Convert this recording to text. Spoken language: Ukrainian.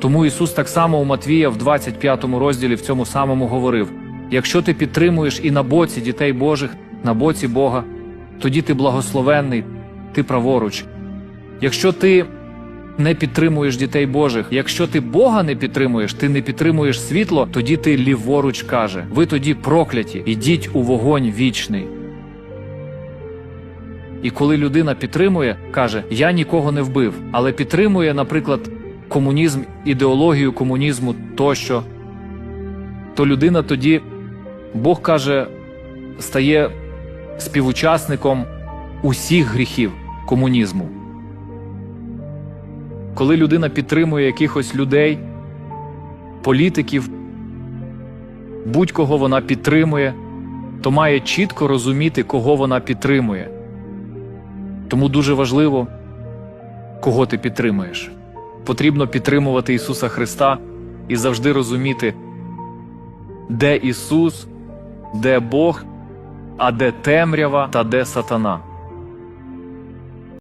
Тому Ісус так само у Матвія в 25 розділі в цьому самому говорив: якщо ти підтримуєш і на боці дітей Божих, на боці Бога, тоді ти благословенний, ти праворуч. Якщо ти не підтримуєш дітей Божих, якщо ти Бога не підтримуєш, ти не підтримуєш світло, тоді ти ліворуч каже. Ви тоді прокляті, ідіть у вогонь вічний. І коли людина підтримує, каже: Я нікого не вбив, але підтримує, наприклад, комунізм, ідеологію комунізму тощо, то людина тоді, Бог каже, стає співучасником усіх гріхів комунізму. Коли людина підтримує якихось людей, політиків, будь-кого вона підтримує, то має чітко розуміти, кого вона підтримує. Тому дуже важливо, кого ти підтримуєш. Потрібно підтримувати Ісуса Христа і завжди розуміти, де Ісус, де Бог, а де темрява та де сатана.